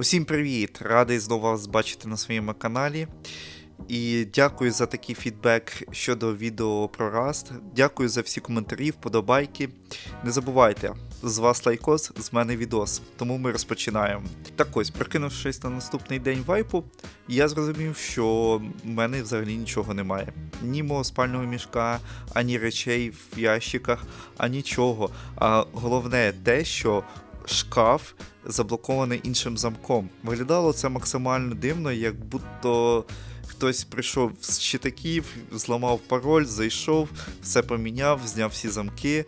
Усім привіт! Радий знову вас бачити на своєму каналі. І дякую за такий фідбек щодо відео про Rust. Дякую за всі коментарі, вподобайки. Не забувайте, з вас лайкос, з мене відос. Тому ми розпочинаємо. Так ось, прокинувшись на наступний день вайпу, я зрозумів, що в мене взагалі нічого немає. Ні мого спального мішка, ані речей в ящиках, а нічого. А головне те, що шкаф заблокований іншим замком. Виглядало це максимально дивно, як будто хтось прийшов з читаків, зламав пароль, зайшов, все поміняв, зняв всі замки,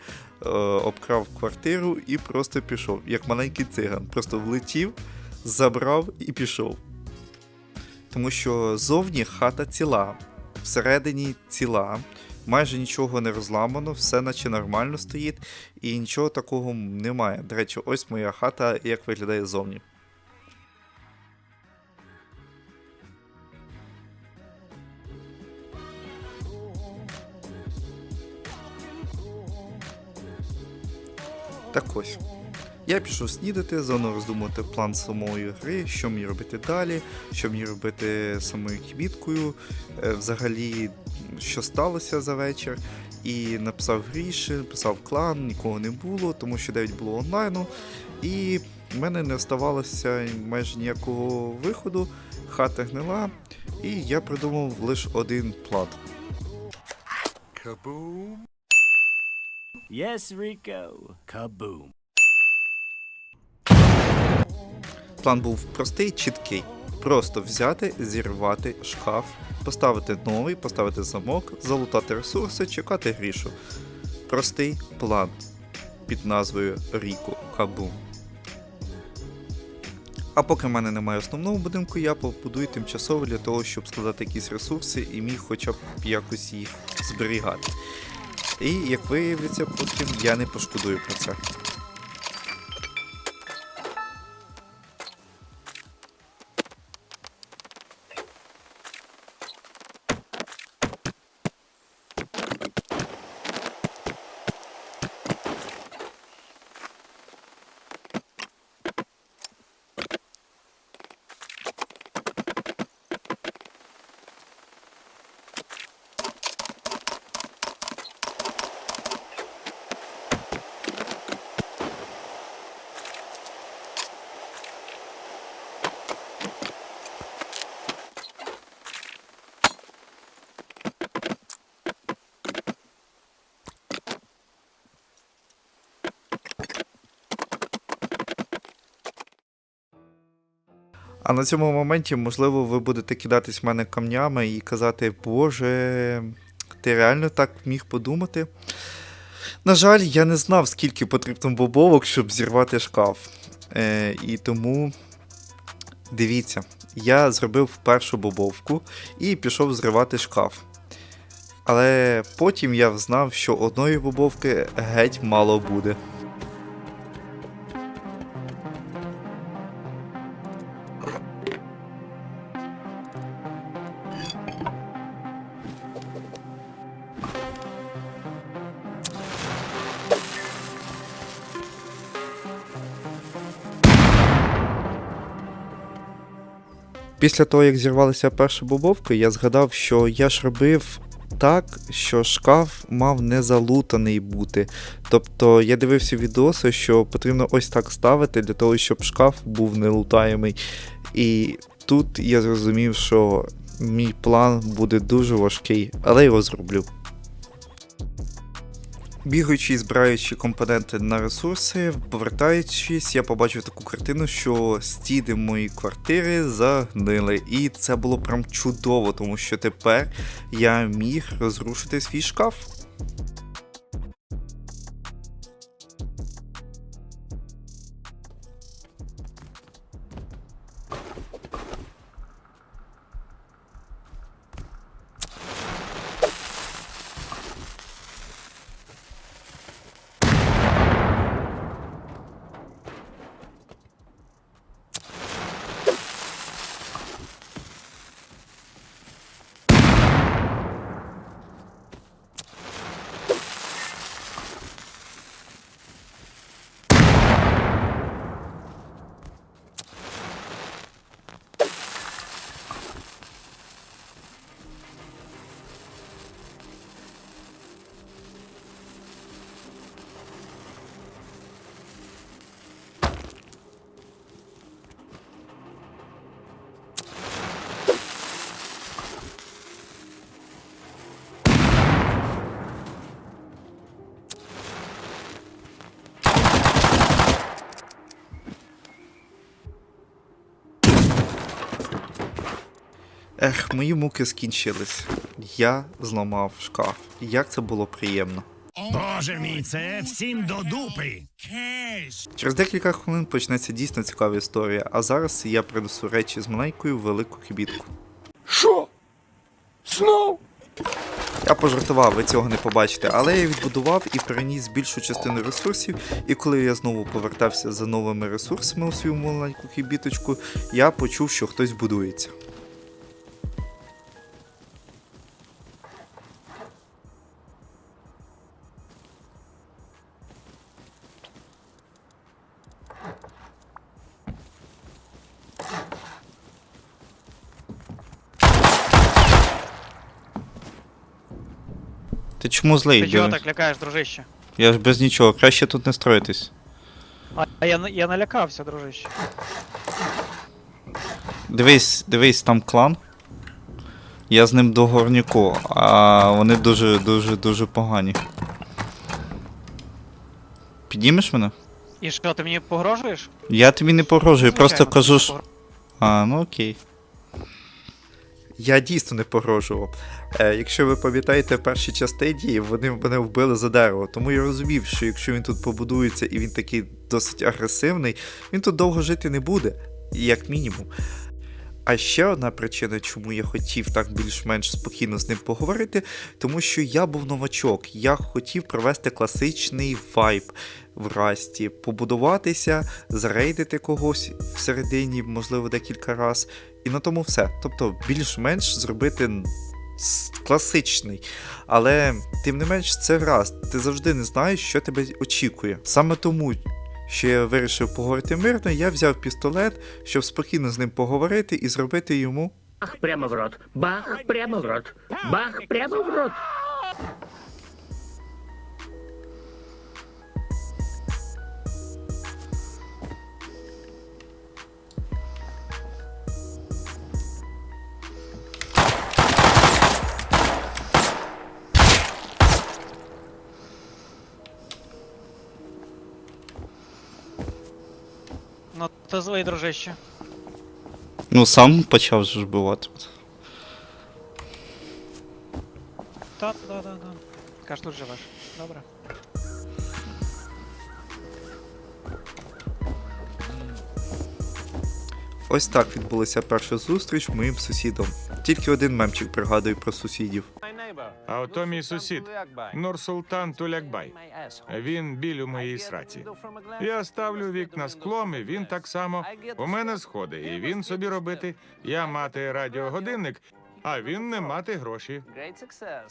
е, обкрав квартиру і просто пішов, як маленький циган. Просто влетів, забрав і пішов. Тому що зовні хата ціла, всередині ціла. Майже нічого не розламано, все наче нормально стоїть, і нічого такого немає. До речі, ось моя хата, як виглядає ззовні. Так ось. Я пішов снідати, заодно роздумувати план самої гри, що мені робити далі, що мені робити самою квіткою, е, взагалі, що сталося за вечір. І написав гріші, написав клан, нікого не було, тому що 9 було онлайну. І в мене не оставалося майже ніякого виходу, хата гнила, і я придумав лише один план. Kaboom! Yes, Rico. Kaboom. План був простий, чіткий. Просто взяти, зірвати шкаф, поставити новий, поставити замок, залутати ресурси, чекати грішу. Простий план під назвою Ріко Кабум. А поки в мене немає основного будинку, я побудую тимчасово для того, щоб складати якісь ресурси і міг хоча б якось їх зберігати. І як виявиться, потім я не пошкодую про це. А на цьому моменті, можливо, ви будете кидатись в мене камнями і казати, Боже, ти реально так міг подумати? На жаль, я не знав, скільки потрібно бобовок, щоб зірвати шкаф. Е, і тому дивіться, я зробив першу бобовку і пішов зривати шкаф. Але потім я взнав, що одної бобовки геть мало буде. Після того, як зірвалися перші бобовки, я згадав, що я ж робив так, що шкаф мав не залутаний бути. Тобто я дивився відоси, що потрібно ось так ставити для того, щоб шкаф був нелутаємий. І тут я зрозумів, що мій план буде дуже важкий, але його зроблю. Бігаючи і збираючи компоненти на ресурси, повертаючись, я побачив таку картину, що стіни моєї квартири загнили. І це було прям чудово, тому що тепер я міг розрушити свій шкаф. Ех, мої муки скінчились. Я зламав шкаф. Як це було приємно. Боже мій, це всім до дупи. Через декілька хвилин почнеться дійсно цікава історія, а зараз я принесу речі з маленькою в велику кибітку. Що? Знов? Я пожартував, ви цього не побачите, але я відбудував і переніс більшу частину ресурсів, і коли я знову повертався за новими ресурсами у свою маленьку кибіточку, я почув, що хтось будується. Ти чому злий? Ти чого так лякаєш, дружище? Я ж без нічого, краще тут не строїтись. А, я, я налякався, дружище. Дивись, дивись, там клан. Я з ним до горняку, а вони дуже, дуже, дуже погані. Піднімеш мене? І що, ти мені погрожуєш? Я тобі не погрожую, просто кажу. що- А, ну окей. Я дійсно не погрожував. Е, якщо ви пам'ятаєте перші частині, вони мене вбили за дерево. Тому я розумів, що якщо він тут побудується і він такий досить агресивний, він тут довго жити не буде, як мінімум. А ще одна причина, чому я хотів так більш-менш спокійно з ним поговорити, тому що я був новачок. Я хотів провести класичний вайб в Расті, побудуватися, зарейдити когось всередині, можливо, декілька разів. І на тому все. Тобто, більш-менш зробити класичний. Але тим не менш, це раз. Ти завжди не знаєш, що тебе очікує. Саме тому, що я вирішив поговорити мирно, я взяв пістолет, щоб спокійно з ним поговорити і зробити йому. Бах прямо в рот. Бах прямо в рот. Бах прямо в рот. Ти злий, дружище. Ну, сам почав ж вбивати. Та, да, да, да. Каж тут живеш. Добре. Ось так відбулася перша зустріч моїм сусідом. Тільки один мемчик пригадую про сусідів. А ото мій сусід Нурсултан Тулякбай. Він біль у моїй сраці. Я ставлю вікна склом, і він так само. У мене сходи, і він собі робити. Я мати радіогодинник, а він не мати гроші.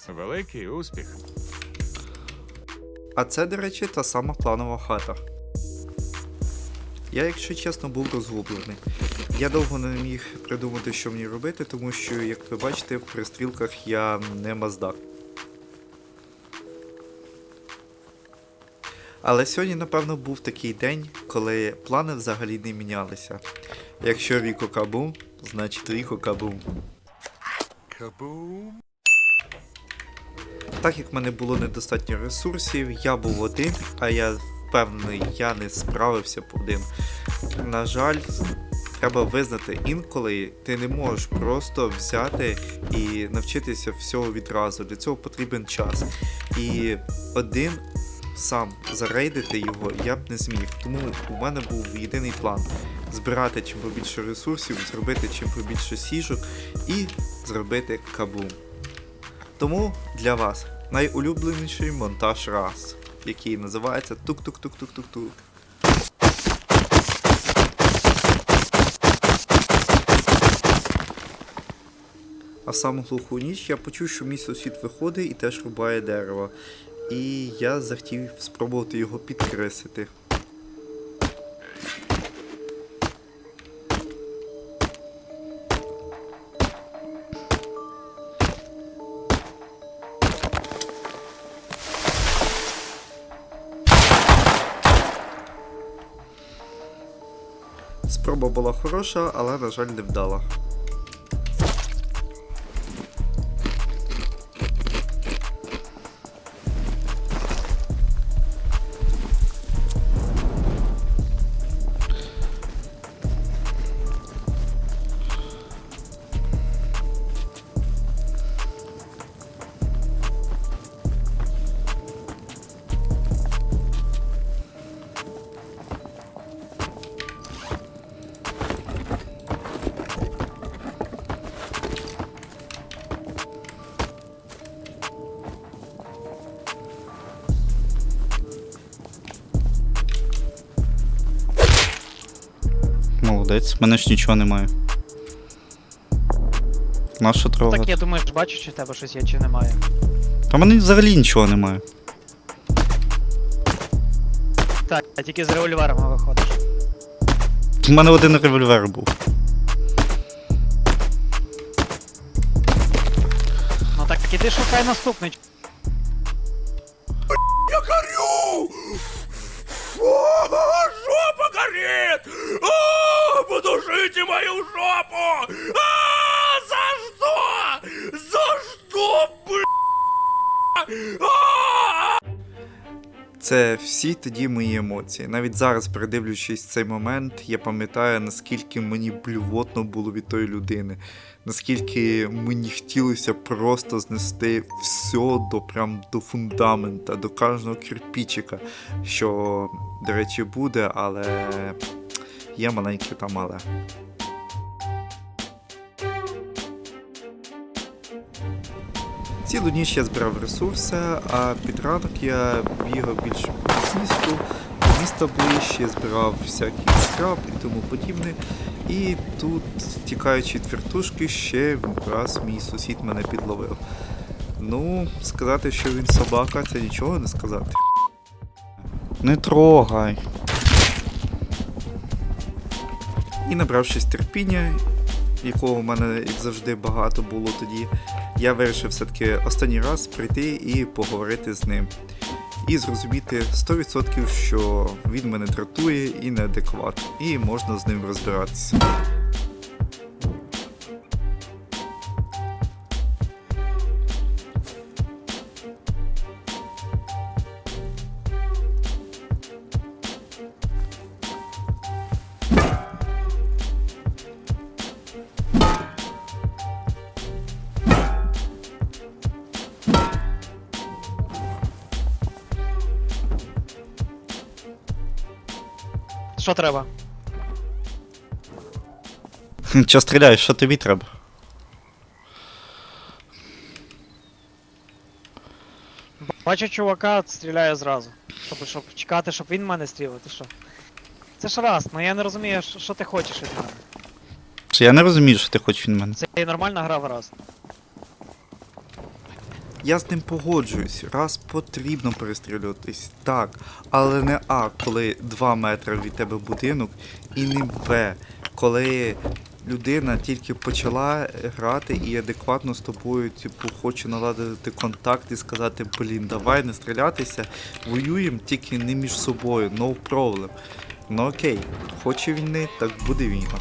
Великий успіх. А це, до речі, та сама кланова хата. Я, якщо чесно, був розгублений. Я довго не міг придумати, що мені робити, тому що, як ви бачите, в пристрілках я не маздак. Але сьогодні, напевно, був такий день, коли плани взагалі не мінялися. Якщо Ріко Кабум, значить Ріко Кабум. Так як в мене було недостатньо ресурсів, я був один, а я впевнений, я не справився б один. На жаль, треба визнати, інколи ти не можеш просто взяти і навчитися всього відразу. Для цього потрібен час. І один сам зарейдити його я б не зміг. Тому у мене був єдиний план: збирати чим побільше ресурсів, зробити чим побільше сіжок і зробити кабум. Тому для вас найулюбленіший монтаж раз, який називається тук-тук-тук-тук-тук-тук. А саму глуху ніч я почув, що мій сусід виходить і теж рубає дерево. І я захотів спробувати його підкресити. Спроба була хороша, але, на жаль, не вдала. Молодець, в мене ж нічого немає. Нащо трогати? Так я думаю, ж бачу, чи в тебе щось є, чи немає. Та в мене взагалі нічого немає. Так, а тільки з револьверами виходиш. У мене один револьвер був. Ну так іди шукай наступний. Це всі тоді мої емоції. Навіть зараз, передивлюючись цей момент, я пам'ятаю, наскільки мені блювотно було від тої людини, наскільки мені хотілося просто знести все до прям до фундамента, до кожного кирпичика, що, до речі, буде, але є маленьке там але. Цілу ніч я збирав ресурси, а під ранок я бігав більш по місту, міста ближче, збирав всякий скраб і тому подібне. І тут, тікаючи від вертушки, ще раз мій сусід мене підловив. Ну, сказати, що він собака, це нічого не сказати. Не трогай. І набравшись терпіння, якого в мене як завжди багато було тоді, я вирішив все-таки останній раз прийти і поговорити з ним. І зрозуміти 100%, що він мене дратує і неадекват, і можна з ним розбиратися. Що треба? Чо стріляєш, що тобі треба? Бачу чувака, стріляю зразу. Щоб, щоб чекати, щоб він в мене стріляв, ти що? Це ж раз, ну я не розумію, що, що ти хочеш від мене. Чи я не розумію, що ти хочеш від мене? Це і нормальна гра в раз. Я з ним погоджуюсь, раз потрібно перестрілюватись, так, але не А, коли 2 метри від тебе будинок, і не Б, коли людина тільки почала грати і адекватно з тобою, типу, хоче наладити контакт і сказати, блін, давай не стрілятися, воюємо тільки не між собою, no problem. Ну окей, хоче війни, так буде війна.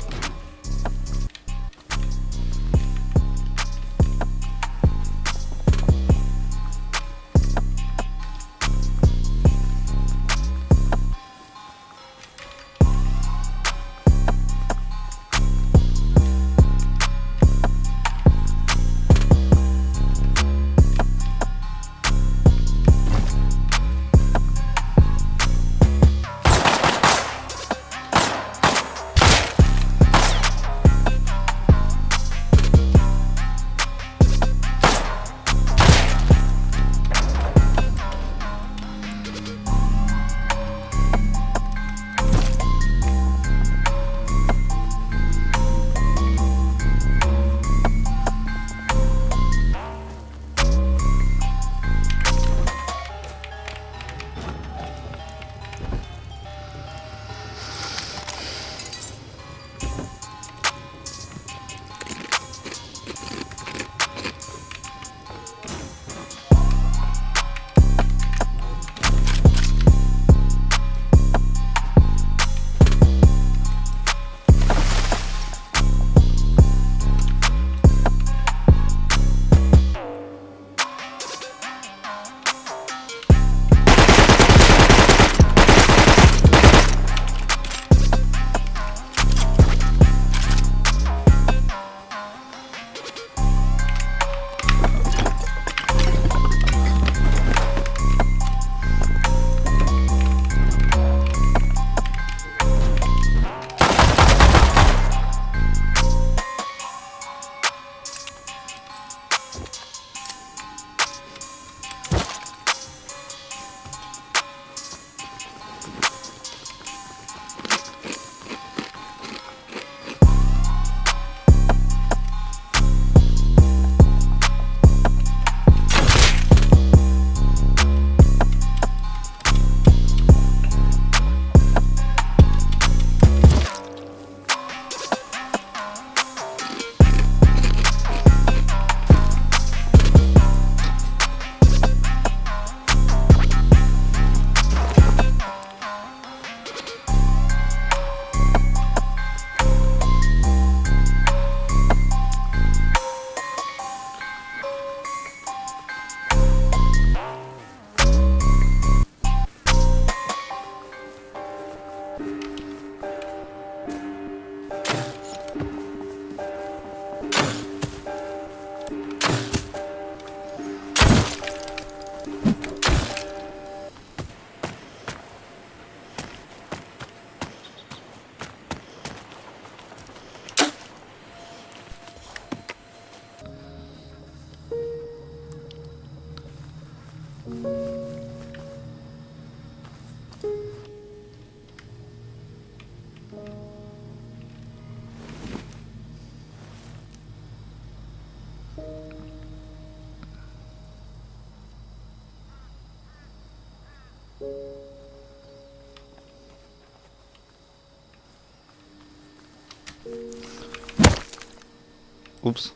Упс.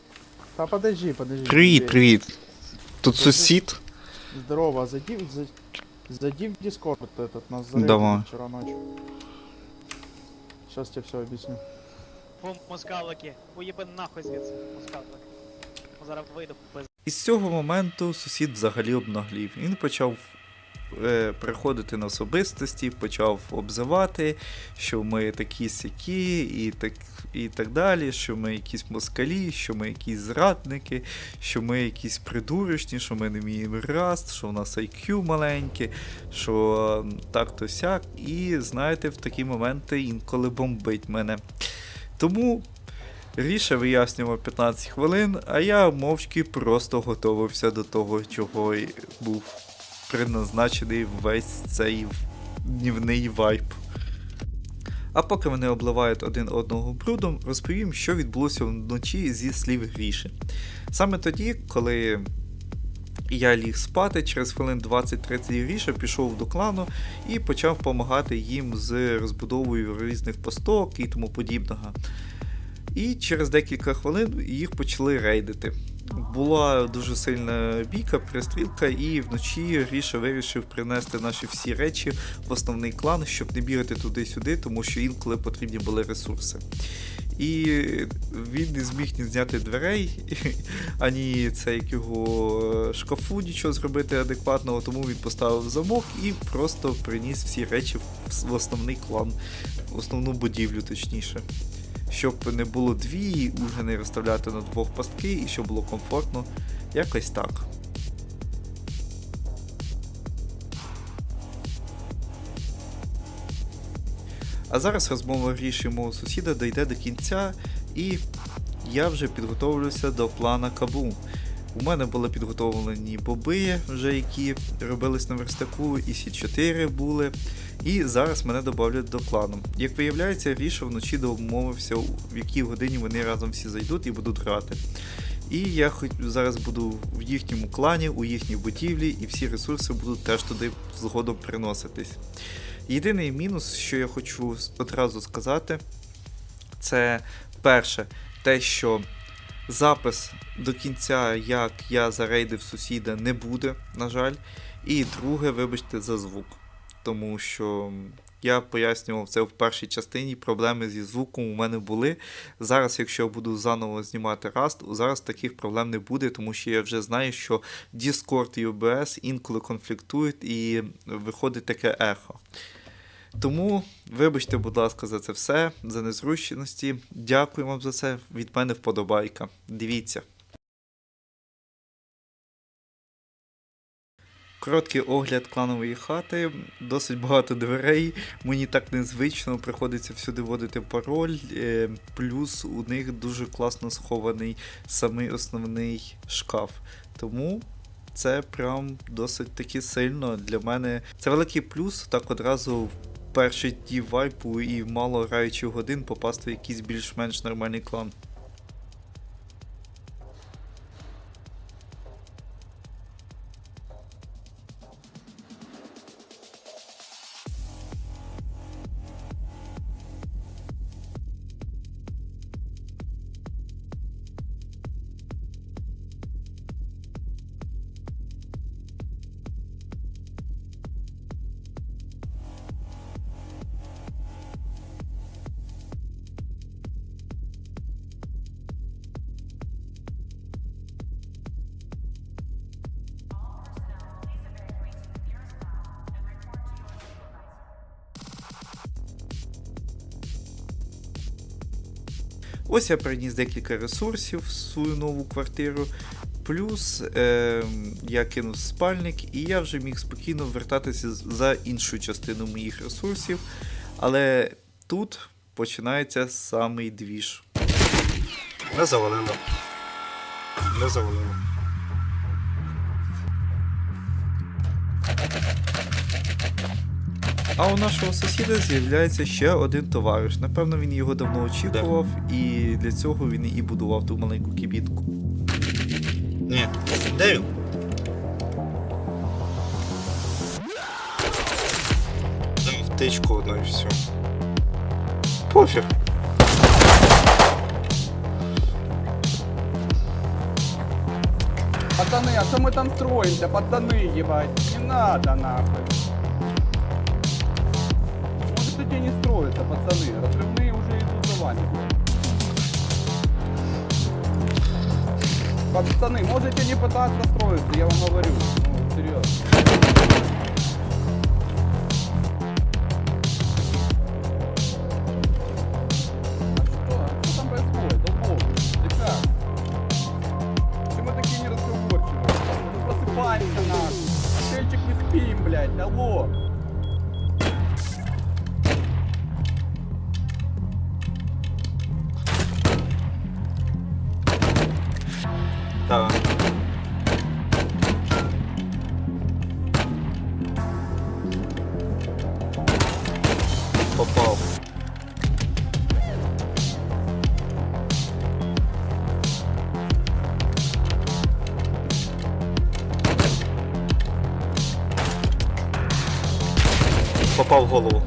Та подожди, подожди. Привіт, Андрей. привіт. Тут сусід. Здорово, а зайди, в- за- зайди в Дискорд этот, нас зарезали Давай. вчера ночью. Сейчас тебе все объясню. Бум, москалики. Уїби нахуй звідси, москалики. Зараз вийду без. І з цього моменту сусід взагалі обнаглів. Він почав е, переходити на особистості, почав обзивати, що ми такі сякі, і так, і так далі, що ми якісь москалі, що ми якісь зрадники, що ми якісь придурочні, що ми не вміємо раст, що в нас IQ маленьке, що так-то сяк. І знаєте, в такі моменти інколи бомбить мене. Тому Ріша вияснював 15 хвилин, а я мовчки просто готувався до того, чого й був предназначений весь цей днівний вайп. А поки вони обливають один одного брудом, розповім, що відбулося вночі зі слів Гріші. Саме тоді, коли я ліг спати, через хвилин 20-30 Гріша пішов до клану і почав допомагати їм з розбудовою різних посток і тому подібного. І через декілька хвилин їх почали рейдити. Була дуже сильна бійка, перестрілка, і вночі Гріша вирішив принести наші всі речі в основний клан, щоб не бігати туди-сюди, тому що інколи потрібні були ресурси. І він не зміг ні зняти дверей, ані це як його шкафу нічого зробити адекватного, тому він поставив замок і просто приніс всі речі в- основний клан, в основну будівлю, точніше щоб не було дві уже не розставляти на двох пастки і щоб було комфортно. Якось так. А зараз розмова Гріші мого сусіда дійде до кінця, і я вже підготовлюся до плана Кабу. У мене були підготовлені боби, вже які робились на верстаку, і Сі 4 були. І зараз мене додавлять до клану. Як виявляється, Ріша вночі домовився, в якій годині вони разом всі зайдуть і будуть грати. І я хоч зараз буду в їхньому клані, у їхній будівлі, і всі ресурси будуть теж туди згодом приноситись. Єдиний мінус, що я хочу одразу сказати, це перше, те, що запис до кінця, як я зарейдив сусіда, не буде, на жаль. І друге, вибачте за звук. Тому що я пояснював це в першій частині. Проблеми зі звуком у мене були. Зараз, якщо я буду заново знімати Rust, зараз таких проблем не буде, тому що я вже знаю, що Discord і OBS інколи конфліктують і виходить таке ехо. Тому вибачте, будь ласка, за це все, за незручності. Дякую вам за це. Від мене вподобайка. Дивіться. Короткий огляд кланової хати, досить багато дверей. Мені так незвично, приходиться всюди вводити пароль. е, Плюс у них дуже класно схований самий основний шкаф. Тому це прям досить таки сильно для мене. Це великий плюс, так одразу в перші дні вайпу і мало граючих годин попасти в якийсь більш-менш нормальний клан. Ось я приніс декілька ресурсів в свою нову квартиру. Плюс е, я кинув спальник, і я вже міг спокійно вертатися за іншу частину моїх ресурсів. Але тут починається самий двіж. Не завалило. Не завалило. А у нашого сусіда з'являється ще один товариш. Напевно, він його давно очікував, і для цього він і будував ту маленьку кібітку. Ні, де він? Дав втичку одну і все. Пофіг. Пацаны, а что мы там строимся, пацаны, ебать? Не надо, нахуй. пацаны. Разрывные уже идут за вами. Пацаны, можете не пытаться строиться, я вам говорю. Ну, серьезно. Попав в голову.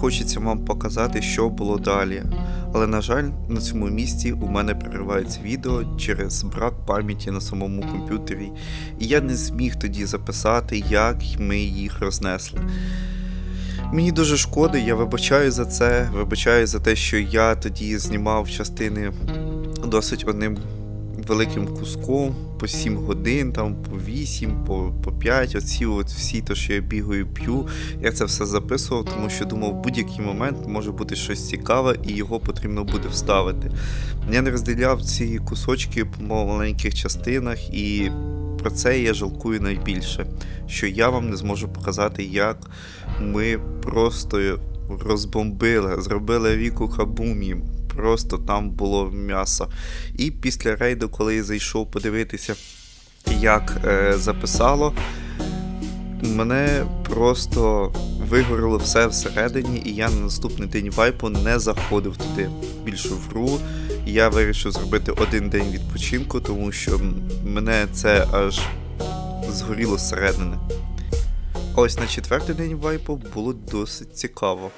Хочеться вам показати, що було далі. Але, на жаль, на цьому місці у мене переривається відео через брак пам'яті на самому комп'ютері, і я не зміг тоді записати, як ми їх рознесли. Мені дуже шкода, я вибачаю за це, вибачаю за те, що я тоді знімав частини досить одним великим куском по 7 годин, там по 8, по, по 5, оці от всі то, що я бігаю, п'ю. Я це все записував, тому що думав, в будь-який момент може бути щось цікаве і його потрібно буде вставити. Я не розділяв ці кусочки по маленьких частинах, і про це я жалкую найбільше, що я вам не зможу показати, як ми просто розбомбили, зробили ріку Хабумі. Просто там було м'ясо. І після рейду, коли я зайшов подивитися, як е, записало, мене просто вигоріло все всередині, і я на наступний день вайпу не заходив туди більше в гру. Я вирішив зробити один день відпочинку, тому що мене це аж згоріло зсередини. Ось на четвертий день вайпу було досить цікаво.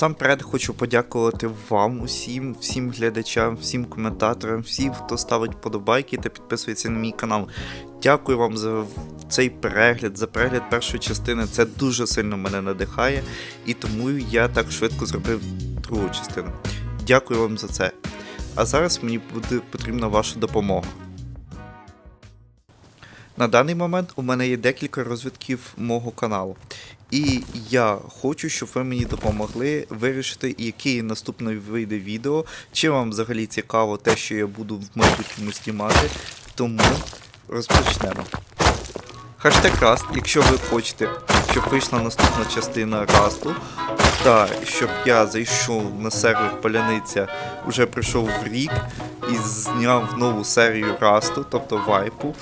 Насамперед хочу подякувати вам усім, всім глядачам, всім коментаторам, всім, хто ставить вподобайки та підписується на мій канал. Дякую вам за цей перегляд, за перегляд першої частини. Це дуже сильно мене надихає, і тому я так швидко зробив другу частину. Дякую вам за це. А зараз мені буде потрібна ваша допомога. На даний момент у мене є декілька розвитків мого каналу. І я хочу, щоб ви мені допомогли вирішити, який наступне вийде відео, чи вам взагалі цікаво те, що я буду в майбутньому знімати. Тому розпочнемо. Хаштег Раст, якщо ви хочете, щоб вийшла наступна частина Расту, та щоб я зайшов на сервер Паляниця, вже пройшов в рік і зняв нову серію Расту, тобто вайпу.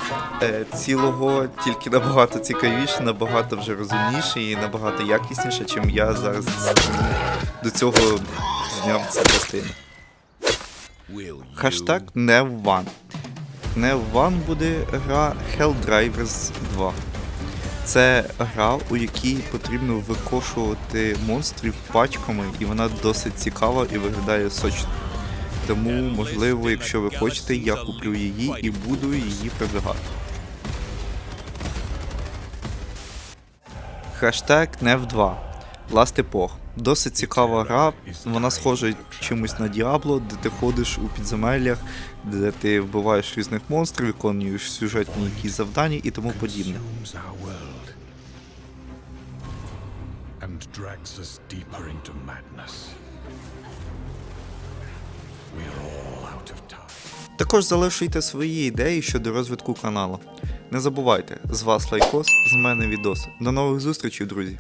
Е, цілого, тільки набагато цікавіше, набагато вже розумніше і набагато якісніше, чим я зараз до цього зняв цю частину. Хаштаг NEV1. NEV1 буде гра Helldivers 2. Це гра, у якій потрібно викошувати монстрів пачками, і вона досить цікава і виглядає сочно. Тому, можливо, якщо ви хочете, я куплю її і буду її. Хаштег NEV2 Last Epoch. Досить цікава гра, вона схожа чимось на Діабло, де ти ходиш у підземеллях, де ти вбиваєш різних монстрів, виконуєш сюжетні якісь завдання і тому подібне. Також залишуйте свої ідеї щодо розвитку каналу. Не забувайте, з вас лайкос, з мене відос. До нових зустрічей, друзі!